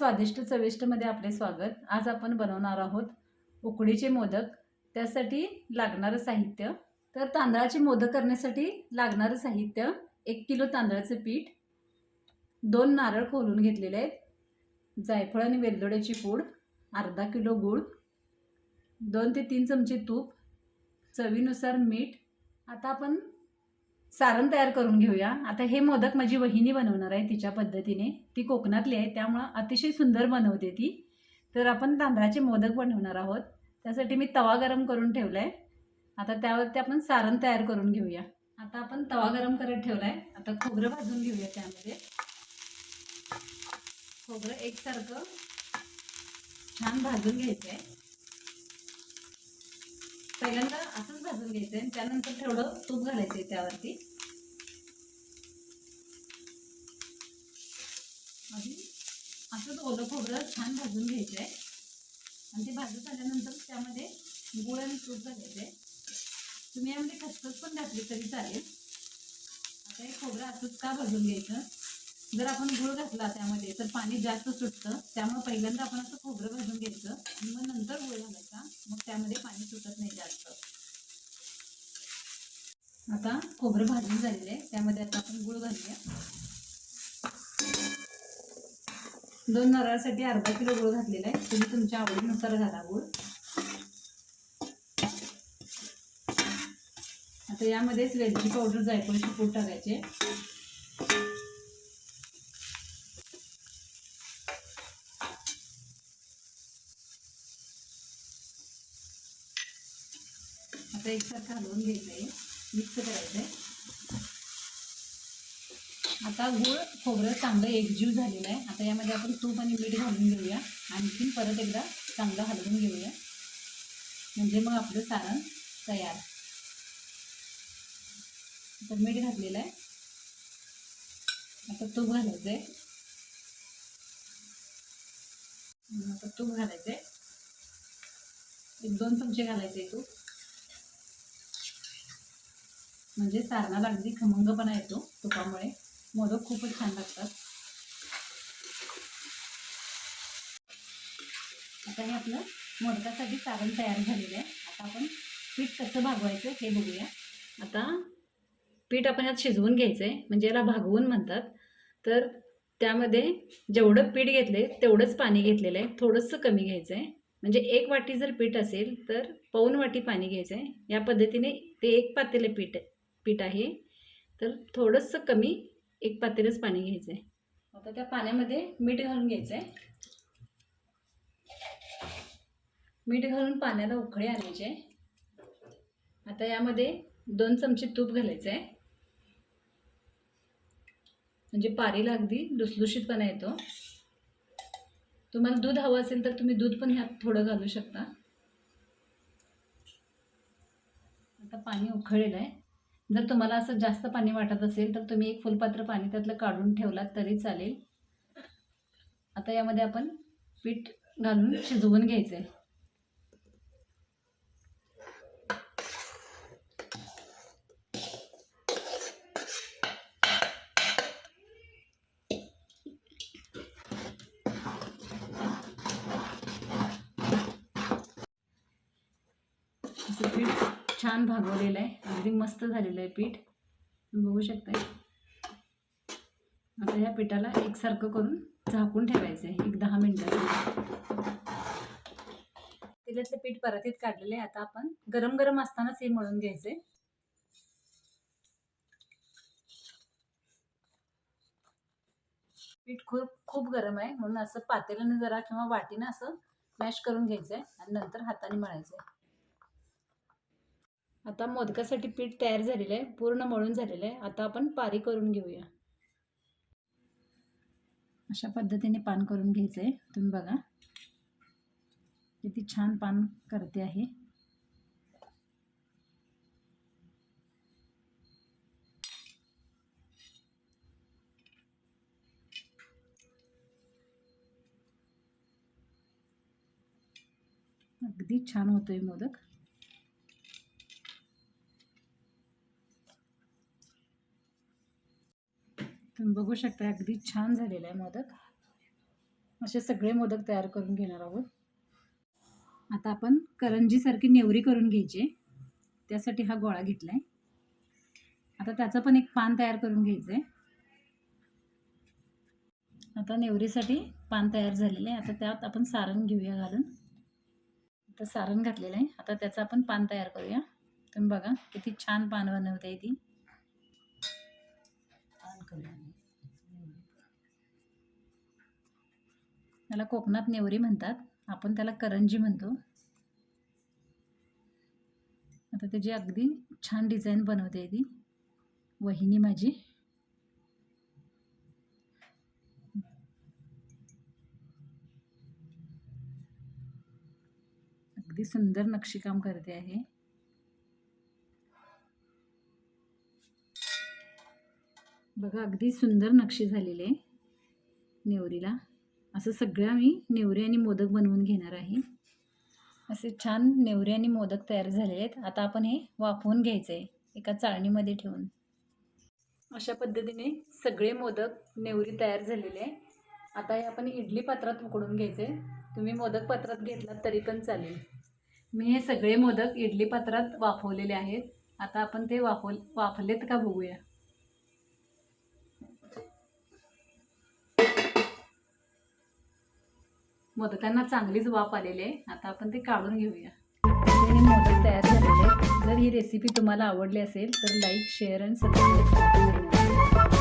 स्वादिष्ट चविष्टमध्ये आपले स्वागत. आज आपण बनवणार आहोत उकडीचे मोदक. त्यासाठी लागणारं साहित्य. तर तांदळाचे मोदक करण्यासाठी लागणारं साहित्य एक किलो तांदळाचं पीठ दोन नारळ खोलून घेतलेले आहेत. जायफळ आणि वेलदोड्याची पूड अर्धा किलो गूळ दोन ते तीन चमचे तूप चवीनुसार मीठ. आता आपण सारण तयार करून घेऊया. आता हे मोदक माझी वहिनी बनवणार आहे तिच्या पद्धतीने. ती कोकणातली आहे त्यामुळं अतिशय सुंदर बनवते ती. तर आपण तांदळाचे मोदक बनवणार आहोत. त्यासाठी मी तवा गरम करून ठेवला आहे आता त्यावरती आपण सारण तयार करून घेऊया. आता आपण तवा गरम करत ठेवला आहे आता खोबरं भाजून घेऊया त्यामध्ये. खोबरं एकसारखं छान भाजून घ्यायचं आहे पहिल्यांदा असंच भाजून घ्यायचं आहे त्यानंतर थोडं तूप घालायचं आहे त्यावरती. आधी असंच ओलं खोबरं छान भाजून घ्यायचं आहे आणि ते भाजून झाल्यानंतर त्यामध्ये गुळ आणि तूप घालायचं आहे तुम्ही यामध्ये खसखस पण घातली तरी चालेल. आता हे खोबरं असंच का भाजून घ्यायचं? जर आपण गुळ घातला त्यामध्ये तर पाणी जास्त सुटतं. त्यामुळे पहिल्यांदा आपण असं खोबरं भाजून घ्यायचं. आणि मग नंतर गुळ घालायचा. मग त्यामध्ये पाणी सुटत नाही जास्त. आता खोबरं भाजून झालेलं आहे. त्यामध्ये आता आपण गुळ घालूया. दोन नारळासाठी अर्धा किलो गुळ घातलेला आहे. तुम्ही तुमच्या आवडीनुसार घाला गुळ. आता यामध्येच वेलची पावडर जायफळची पूड टाकायचे. आता एकसारखं हलवून घ्यायचं आहे मिक्स करायचं आहे आता गूळ खोबरं चांगलं एकजीव झालेलं आहे. आता यामध्ये आपण तूप आणि मीठ घालून घेऊया. आणखीन परत एकदा चांगलं हलवून घेऊया. म्हणजे मग आपलं सारण तयार. आता मीठ घातलेलं आहे. आता तूप घालायचं आहे आता तूप घालायचं आहे एक दोन चमचे घालायचे तूप. म्हणजे सारणाला अगदी खमंगपणा येतो तुपामुळे. मोदक खूपच छान लागतात. आता हे आपलं मोदकासाठी सारण तयार झालेलं आहे. आता आपण पीठ कसं भागवायचं हे बघूया. आता पीठ आपण यात शिजवून घ्यायचं आहे म्हणजे याला भागवून म्हणतात. तर त्यामध्ये जेवढं पीठ घेतलं आहे तेवढंच पाणी घेतलेलं आहे. थोडंसं कमी घ्यायचं आहे म्हणजे एक वाटी जर पीठ असेल तर पाऊन वाटी पाणी घ्यायचं आहे या पद्धतीने ते एक पातेलं पीठ पीठ आहे. तर थोडंसं कमी एक पातेलंच पाणी घ्यायचं आहे आता त्या पाण्यामध्ये मीठ घालून घ्यायचं आहे मीठ घालून पाण्याला उकळी आणायचे आता यामध्ये दोन चमचे तूप घालायचं आहे म्हणजे पारीला अगदी लुसलुशीतपणा येतो. तुम्हाला दूध हवं असेल तर तुम्ही दूध पण ह्यात थोडं घालू शकता. आता पाणी उकळलेलं आहे. जर तुम्हाला असं जास्त पाणी वाटत असेल तर तुम्ही एक फुलपात्र पाणी त्यातलं काढून ठेवलात तरी चालेल. आता यामध्ये आपण पीठ घालून शिजवून घ्यायचं आहे पीठ छान भागवलेलं आहे. अगदी मस्त झालेलं आहे पीठ. बघू शकताय. आता या पिठाला एकसारखं करून झाकून ठेवायचं आहे. एक दहा मिनटं. तेलातलं पीठ परातीत काढलेलं आहे. आता आपण गरम गरम असतानाच हे मळून घ्यायचे पीठ खूप खूप गरम आहे. म्हणून असं पातेल्याने जरा किंवा वाटीनं असं मॅश करून घ्यायचं आहे आणि नंतर हाताने मळायचं आहे आता मोदकासाठी पीठ तयार झालेलं आहे पूर्ण मळून झालेलं आहे. आता आपण पारी करून घेऊया. अशा पद्धतीने पान करून घ्यायचं आहे तुम्ही बघा. किती छान पान करते आहे. अगदी छान होतोय मोदक. तुम्ही बघू शकता अगदी छान झालेला आहे मोदक. असे सगळे मोदक तयार करून घेणार आहोत. आता आपण करंजीसारखी नेवरी करून घ्यायची. त्यासाठी हा गोळा घेतला आहे आता त्याचं पण एक पान तयार करून घ्यायचं आहे आता नेवरीसाठी पान तयार झालेलं आहे. आता त्यात आपण सारण घेऊया घालून. आता सारण घातलेलं आहे. आता त्याचं आपण पान तयार करूया. तुम्ही बघा किती छान पान बनवता येतील. त्याला कोकणात नेवरी म्हणतात. आपण त्याला करंजी म्हणतो. आता त्याची अगदी छान डिझाईन बनवते ती. वहिनी माझी. अगदी सुंदर नक्षीकाम करते आहे. बघा अगदी सुंदर नक्षी झालेली आहे नेवरीला. असं सगळ्या मी नेवरी आणि मोदक बनवून घेणार आहे. असे छान नेवरी आणि मोदक तयार झालेले आहेत. आता आपण हे वाफवून घ्यायचं आहे एका चाळणीमध्ये ठेवून. अशा पद्धतीने सगळे मोदक नेवरी तयार झालेले आहे. आता हे आपण इडली पात्रात उकडून घ्यायचे तुम्ही मोदक पात्रात घेतलात तरी पण चालेल. मी हे सगळे मोदक इडली पात्रात वाफवलेले आहेत. आता आपण ते वाफव वाफलेत का बघूया? मोदकांना चांगलीच वाफ आलेली आहे. आता आपण ते काढून घेऊया. हे मोदक तयार झालेले जर ही रेसिपी तुम्हाला आवडली असेल तर लाईक शेअर आणि सबस्क्राईब